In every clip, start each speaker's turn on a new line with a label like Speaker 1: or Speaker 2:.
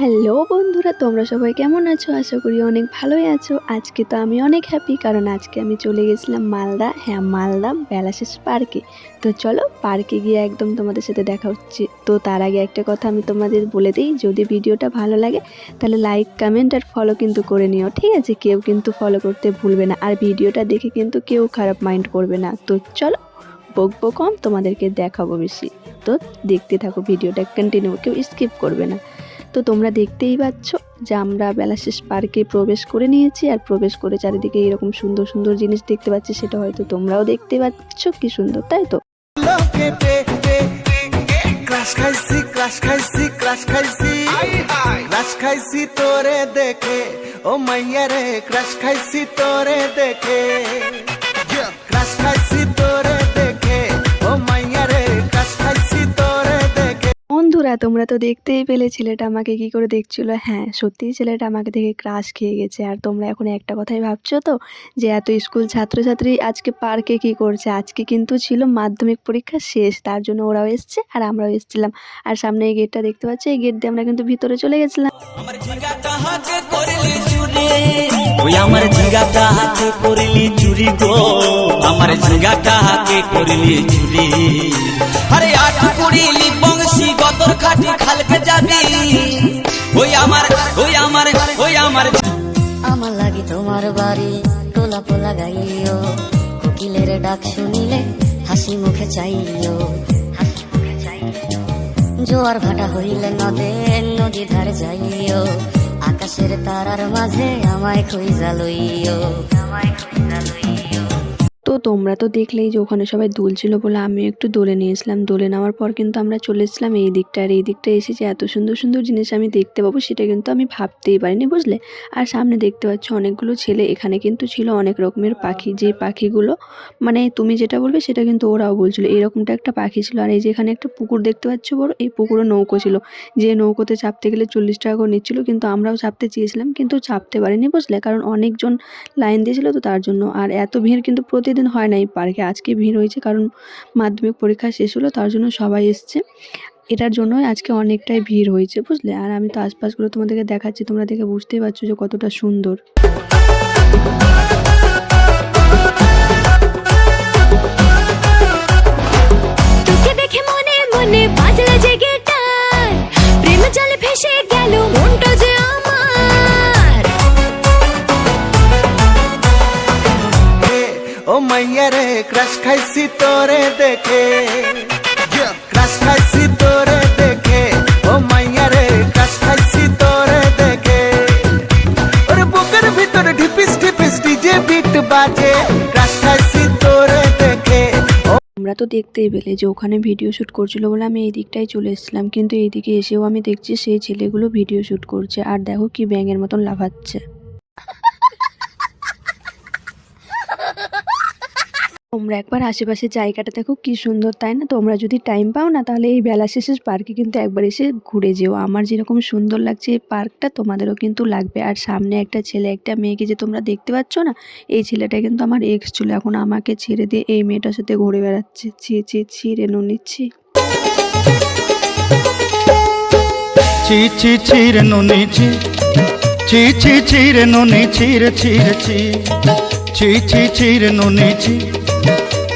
Speaker 1: Hello বন্ধুরা, তোমরা সবাই কেমন আছো? আশা করি অনেক ভালোই আছো। আজকে তো আমি অনেক হ্যাপি কারণ আজকে আমি চলে গেছিলাম মালদা। হ্যাঁ মালদা বেলাশেষ পার্কে তো চলো পার্কে গিয়ে একদম তোমাদের সাথে দেখা হচ্ছে। তো তার আগে একটা কথা আমি তোমাদের বলে দিই, যদি ভিডিওটা ভালো লাগে, তাহলে লাইক কমেন্ট আর ফলো কিন্তু করে নিও, ঠিক আছে? কেউ কিন্তু ফলো করতে ভুলবে না, আর ভিডিওটা দেখে কিন্তু কেউ খারাপ মাইন্ড করবে না। তো চলো বকবো কম তোমাদেরকে দেখাবো বেশি। তো দেখতে থাকো, ভিডিওটা কন্টিনিউ কেউ স্কিপ করবে না। তো তোমরা দেখতেই পাচ্ছ যে আমরা বেলাশেষ পার্কে প্রবেশ করে নিয়েছি আর প্রবেশ করে চারিদিকে এরকম সুন্দর সুন্দর জিনিস দেখতে পাচ্ছি, সেটা হয়তো তোমরাও দেখতে পাচ্ছ। কি সুন্দর, তাই তো?
Speaker 2: খাইছি তোরে দেখে, ও মাইয়া রে, ক্রাশ খাইছি তোরে দেখে।
Speaker 1: বন্ধুরা, তোমরা তো দেখতেই পেলে ছেলেটা আমাকে কি করে দেখছিল। হ্যাঁ সত্যিই ছেলেটা আমাকে দেখে ক্রাশ খেয়ে গেছে। আর তোমরা এখন একটা কথাই ভাবছ তো? যে এত স্কুল ছাত্রছাত্রী আজকে পার্কে কি করছে? আজকে কিন্তু ছিল মাধ্যমিক পরীক্ষা শেষ। তার জন্য ওরাও এসছে আর আমরাও এসেছিলাম। আর সামনে এই গেটটা দেখতে পাচ্ছি? এই গেট দিয়ে আমরা কিন্তু ভিতরে চলে গেছিলাম।
Speaker 3: আমার চুরি। গো। আমার চুরি। আরে আট করিলি বংশী খাটি খালকে যাবি ওই আমার ওই আমার ওই আমার
Speaker 4: আমার লাগি তোমার বাড়ি, টোলা পোলা গাইও। কোকিলের ডাক শুনিলে হাসি মুখে চাইও। হাসি মুখে চাইও। জোয়ার ভাটা হইলে নদে নদী ধারে যাইও। আকাশের তারার মাঝে আমায় খুঁজা লইও। আমায় খুঁজা লইও।
Speaker 1: তো তোমরা তো দেখলেই যে ওখানে সবাই দুলছিল বলে আমি একটু দোলে নিয়েছিলাম। দোলে নেওয়ার পর কিন্তু আমরা চলে এসেছিলাম এই দিকটা আর এই দিকটা এসে যে এত সুন্দর সুন্দর জিনিস আমি দেখতে পাবো সেটা কিন্তু আমি ভাবতেই পারিনি, বুঝলে? আর সামনে দেখতে পাচ্ছ অনেকগুলো ছেলে, এখানে কিন্তু ছিল অনেক রকমের পাখি। যে পাখিগুলো মানে তুমি যেটা বলবে সেটা কিন্তু ওরাও বলছিল। এরকমটা একটা পাখি ছিল। আর এই যে এখানে একটা পুকুর দেখতে পাচ্ছ বড়, এই পুকুরে নৌকো ছিল। যে নৌকোতে চাপতে গেলে চল্লিশ টাকা করে নিচ্ছিল, কিন্তু আমরাও চাপতে চেয়েছিলাম, কিন্তু চাপতে পারিনি, বুঝলে? কারণ অনেকজন লাইন দিয়েছিল তো তার জন্য। আর এত ভিড় কিন্তু প্রতিদিন হয় নাই পার্কে, আজকে ভিড় হয়েছে কারণ মাধ্যমিক পরীক্ষা শেষ হলো, তার জন্য সবাই এসছে। এটার জন্যই আজকে অনেকটাই ভিড় হয়েছে, বুঝলে? আর আমি তো আশপাশগুলো তোমাদেরকে দেখাচ্ছি, তোমরা দেখে বুঝতেই পারছ যে কতটা সুন্দর।
Speaker 5: দেখে মনে মনে বাজলা যে
Speaker 2: ও মাইয়া রে ক্রাশ খাইছি তোরে দেখে। ক্রাশ খাইছি তোরে দেখে। ও মাইয়া রে ক্রাশ খাইছি তোরে দেখে। ওরে বুকের ভিতরে ঢিপিস ঢিপিস ডিজে বিট বাজে। ক্রাশ খাইছি তোরে দেখে। ও
Speaker 1: আমরা তো দেখতেই পেলে যে ওখানে ভিডিও শ্যুট করছিল বলে আমি এই দিকটাই চলে এসেছিলাম কিন্তু এইদিকে এসেও আমি দেখছি সেই ছেলেগুলো ভিডিও শ্যুট করছে। আর দেখো কি ব্যাঙের মতন লাফাচ্ছে। তোমরা একবার আশেপাশে জায়গাটা দেখো, কি সুন্দর তাই না? তোমরা যদি টাইম পাও না, তাহলে এই বেলা শেষে পার্কে কিন্তু একবার এসে ঘুরে যেও। আমার যেরকম সুন্দর লাগছে এই পার্কটা তোমাদেরও কিন্তু লাগবে। আর সামনে একটা ছেলে, একটা মেয়েকে যে তোমরা দেখতে পাচ্ছ না, এই ছেলেটা কিন্তু আমার এক্স ছিল। এখন আমাকে ছেড়ে দিয়ে এই মেয়েটার সাথে ঘুরে বেড়াচ্ছে। ছি ছি ছি রেনু নিচ্ছি
Speaker 6: চি চি চিরে নুনি চি নুনি চিরে চিরে চি চি চি চিরে নুনি চি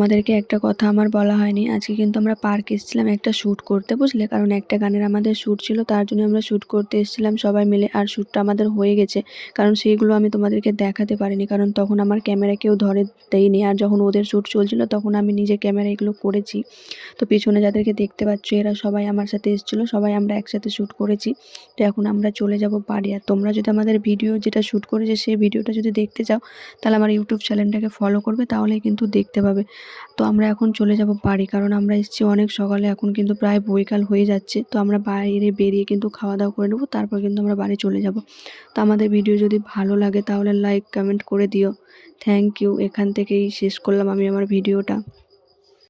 Speaker 1: তোমাদেরকে একটা কথা আমার বলা হয়নি। আজকে কিন্তু আমরা পার্ক এসেছিলাম একটা শ্যুট করতে, বুঝলে? কারণ একটা গানের আমাদের শ্যুট ছিল, তার জন্য আমরা শ্যুট করতে এসেছিলাম সবাই মিলে, আর শ্যুটটা আমাদের হয়ে গেছে। কারণ সেইগুলো আমি তোমাদেরকে দেখাতে পারিনি, কারণ তখন আমার ক্যামেরা কেউ ধরে দেয়নি, আর যখন ওদের শ্যুট চলছিল তখন আমি নিজে ক্যামেরা এগুলো করেছি। তো পিছনে যাদেরকে দেখতে পাচ্ছ, এরা সবাই আমার সাথে এসেছিল, সবাই আমরা একসাথে শ্যুট করেছি। তো এখন আমরা চলে যাব বাড়ি। আর তোমরা যদি আমাদের ভিডিও যেটা শ্যুট করেছে, সেই ভিডিওটা যদি দেখতে চাও, তাহলে আমার ইউটিউব চ্যানেলটাকে ফলো করবে তাহলে কিন্তু দেখতে পাবে। তো আমরা এখন চলে যাব বাড়ি, কারণ আমরা এসেছি অনেক সকালে, এখন কিন্তু প্রায় বৈকাল হয়ে যাচ্ছে। তো আমরা বাইরে বেরিয়ে কিন্তু খাওয়া দাওয়া করে নেব, তারপর কিন্তু আমরা বাড়ি চলে যাব। তো আমাদের ভিডিও যদি ভালো লাগে তাহলে লাইক কমেন্ট করে দিও। থ্যাংক ইউ এখান থেকেই শেষ করলাম আমি আমার ভিডিওটা।